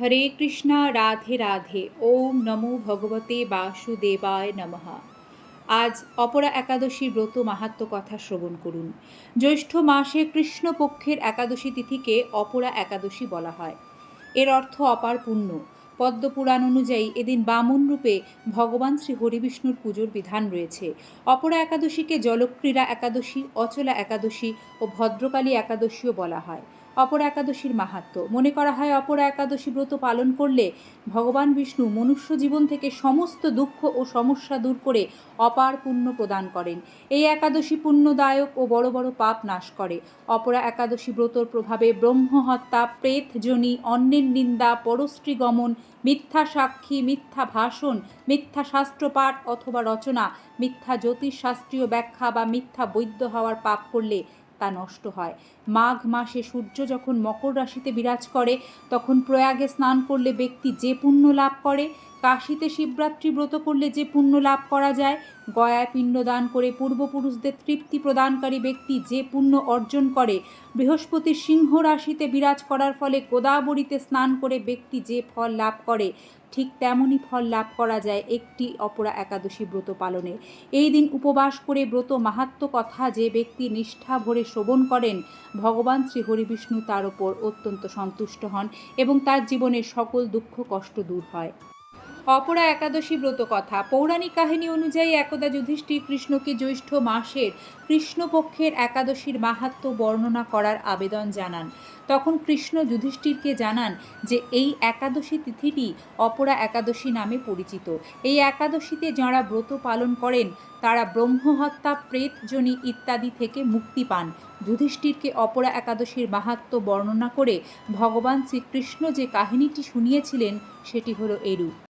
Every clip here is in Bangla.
হরে কৃষ্ণা, রাধে রাধে, ওম নমো ভগবতে বাসুদেবায় নমঃ। আজ অপরা একাদশীর ব্রত মাহাত্ম কথা শ্রবণ করুন। জ্যৈষ্ঠ মাসে কৃষ্ণপক্ষের একাদশী তিথিকে অপরা একাদশী বলা হয়। এর অর্থ অপার পুণ্য। পদ্মপুরাণ অনুযায়ী এদিন বামন রূপে ভগবান শ্রী হরিবিষ্ণুর পুজোর বিধান রয়েছে। অপরা একাদশীকে জলক্রীড়া একাদশী, অচলা একাদশী ও ভদ্রকালী একাদশীও বলা হয়। অপর একাদশীর মাহাত্ম। মনে করা হয়, অপর একাদশী ব্রত পালন করলে ভগবান বিষ্ণু মনুষ্য জীবন থেকে সমস্ত দুঃখ ও সমস্যা দূর করে অপার পুণ্য প্রদান করেন। এই একাদশী পুণ্যদায়ক ও বড় বড় পাপ নাশ করে। অপরা একাদশী ব্রতর প্রভাবে ব্রহ্মহত্যা, প্রেতজনী, অন্যের নিন্দা পরশ্রী গমন মিথ্যা সাক্ষী, মিথ্যা ভাষণ, মিথ্যা শাস্ত্রপাঠ অথবা রচনা, মিথ্যা জ্যোতিষশাস্ত্রীয় ব্যাখ্যা বা মিথ্যা বৈদ্য হওয়ার পাপ করলে তা নষ্ট হয়। মাঘ মাসে সূর্য যখন মকর রাশিতে বিরাজ করে, তখন প্রয়াগে স্নান করলে ব্যক্তি যে পুণ্য লাভ করে কাশিতে শিবরাত্রি ব্রত করলে যে পুণ্য লাভ করা যায়, গয়ায় পিণ্ডদান করে পূর্বপুরুষদের তৃপ্তি প্রদানকারী ব্যক্তি যে পুণ্য অর্জন করে, বৃহস্পতির সিংহ রাশিতে বিরাজ করার ফলে গোদাবরীতে স্নান করে ব্যক্তি যে ফল লাভ করে, ঠিক তেমনই ফল লাভ করা যায় একটি অপরা একাদশী ব্রত পালনে। এই দিন উপবাস করে ব্রত মাহাত্ম কথা যে ব্যক্তি নিষ্ঠা ভরে শ্রবণ করেন, ভগবান শ্রী হরিবিষ্ণু তার ওপর অত্যন্ত সন্তুষ্ট হন এবং তার জীবনের সকল দুঃখ কষ্ট দূর হয়। অপরা একাদশী ব্রত কথা। পৌরাণিক কাহিনী অনুযায়ী একদা যুধিষ্ঠির কৃষ্ণকে জ্যৈষ্ঠ মাসের কৃষ্ণপক্ষের একাদশীর মাহাত্ম বর্ণনা করার আবেদন জানান। তখন কৃষ্ণ যুধিষ্ঠিরকে জানান যে, এই একাদশী তিথিটি অপরা একাদশী নামে পরিচিত। এই একাদশীতে যাঁরা ব্রত পালন করেন, তারা ব্রহ্মহত্যা, প্রেতজনী ইত্যাদি থেকে মুক্তি পান। যুধিষ্ঠিরকে অপরা একাদশীর মাহাত্ম বর্ণনা করে ভগবান শ্রীকৃষ্ণ যে কাহিনীটি শুনিয়েছিলেন, সেটি হলো এরূপ।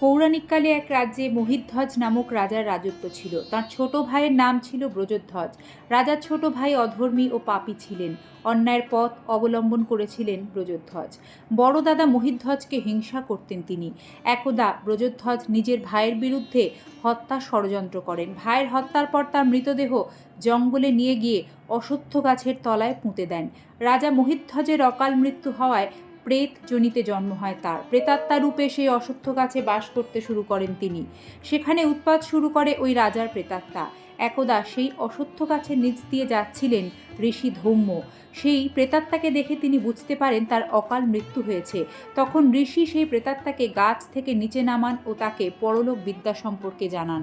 পৌরাণিককালে এক রাজ্যে মহিধ্বজ নামক রাজার রাজত্ব ছিল। তার ছোট ভাইয়ের নাম ছিল ব্রজধ্বজ। রাজার ছোট ভাই অধর্মী ও পাপী ছিলেন। অন্যায়ের পথ অবলম্বন করেছিলেন ব্রজধ্বজ। বড় দাদা মহিধ্বজকে হিংসা করতেন তিনি। একদা ব্রজধ্বজ নিজের ভাইয়ের বিরুদ্ধে হত্যা ষড়যন্ত্র করেন। ভাইয়ের হত্যার পর তার মৃতদেহ জঙ্গলে নিয়ে গিয়ে অসত্য গাছের তলায় পুঁতে দেন। রাজা মহিধ্বজের অকাল মৃত্যু হওয়ায় প্রেত জনিতে জন্ম হয় তার। প্রেতাত্মা রূপে সেই অসত্য গাছে বাস করতে শুরু করেন তিনি। সেখানে উৎপাত শুরু করে ওই রাজার প্রেতাত্মা। একদা সেই অসত্য গাছের নিচ দিয়ে যাচ্ছিলেন ঋষি ধৌম্য। সেই প্রেতাত্মাকে দেখে তিনি বুঝতে পারেন তার অকাল মৃত্যু হয়েছে। তখন ঋষি সেই প্রেতাত্মাকে গাছ থেকে নিচে নামান ও তাকে পরলোক বিদ্যা সম্পর্কে জানান।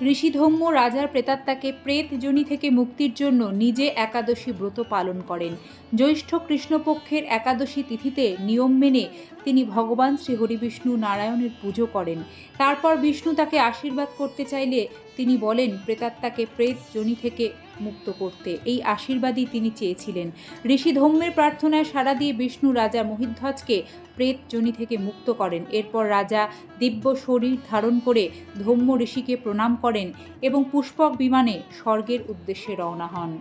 ঋষিধৌম্য রাজার প্রেতাত্মাকে প্রেত যোনি থেকে মুক্তির জন্য নিজে একাদশী ব্রত পালন করেন। জ্যৈষ্ঠ কৃষ্ণপক্ষের একাদশী তিথিতে নিয়ম মেনে তিনি ভগবান শ্রী হরিবিষ্ণু নারায়ণের পুজো করেন। তারপর বিষ্ণু তাকে আশীর্বাদ করতে চাইলে তিনি বলেন, প্রেতাত্মাকে প্রেত জনি থেকে মুক্ত করতে। এই আশীর্বাদই তিনি চেয়েছিলেন। ঋষি ধম্মের প্রার্থনায় সাড়া দিয়ে বিষ্ণু রাজা মহিধ্বজকে প্রেত জনি থেকে মুক্ত করেন। এরপর রাজা দিব্য শরীর ধারণ করে ধম্ম ঋষিকে প্রণাম করেন এবং পুষ্পক বিমানে স্বর্গের উদ্দেশ্যে রওনা হন।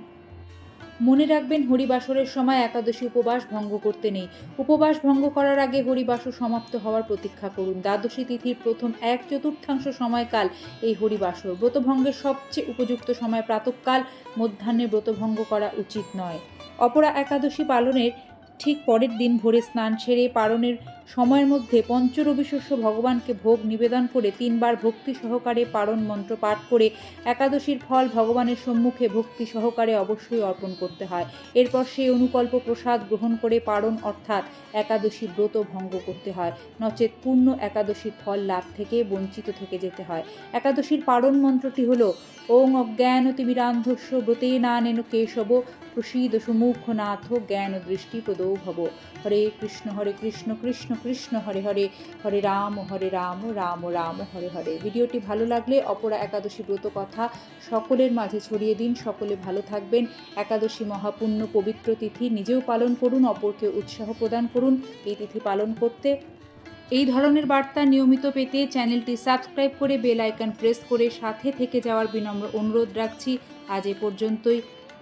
মনে রাখবেন, হরিবাসরের সময় একাদশী উপবাস ভঙ্গ করতে নেই। উপবাস ভঙ্গ করার আগে হরিবাসর সমাপ্ত হওয়ার প্রতীক্ষা করুন। দ্বাদশী তিথির প্রথম এক চতুর্থাংশ সময়কাল এই হরিবাসর। ব্রতভঙ্গের সবচেয়ে উপযুক্ত সময় প্রাতকাল। মধ্যাহ্নে ব্রতভঙ্গ করা উচিত নয়। অপরা একাদশী পালনের ঠিক পরের দিন ভোরে স্নান সেরে পারণের সময়ের মধ্যে পঞ্চরবি শস্য ভগবানকে ভোগ নিবেদন করে তিনবার ভক্তি সহকারে পারণ মন্ত্র পাঠ করে একাদশীর ফল ভগবানের সম্মুখে ভক্তি সহকারে অবশ্যই অর্পণ করতে হয়। এরপর সেই অনুকল্প প্রসাদ গ্রহণ করে পারণ অর্থাৎ একাদশী ব্রত ভঙ্গ করতে হয়। নচেত পূর্ণ একাদশীর ফল লাভ থেকে বঞ্চিত থেকে যেতে হয়। একাদশীর পারণ মন্ত্রটি হল, ওং অজ্ঞানতিবিরান্ধস্য নেন কেশব প্রসীদ সুমুখনাথ জ্ঞান দৃষ্টি প্রদৌ ভব। হরে কৃষ্ণ হরে কৃষ্ণ কৃষ্ণ কৃষ্ণ, হরে হরে। হরে রাম হরে রাম রাম রাম, হরে হরে। ভিডিওটি ভালো লাগলে অপরা একাদশী ব্রত কথা সকলের মাঝে ছড়িয়ে দিন। সকলে ভালো থাকবেন। একাদশী মহাপুণ্য পবিত্র তিথি নিজেও পালন করুন, অপরকে উৎসাহ প্রদান করুন। এই তিথি পালন করতে এই ধরনের বার্তা নিয়মিত পেতে চ্যানেলটি সাবস্ক্রাইব করে বেল আইকন প্রেস করে সাথে থেকে যাওয়ার বিনম্র অনুরোধ রাখছি। আজ এ পর্যন্তই।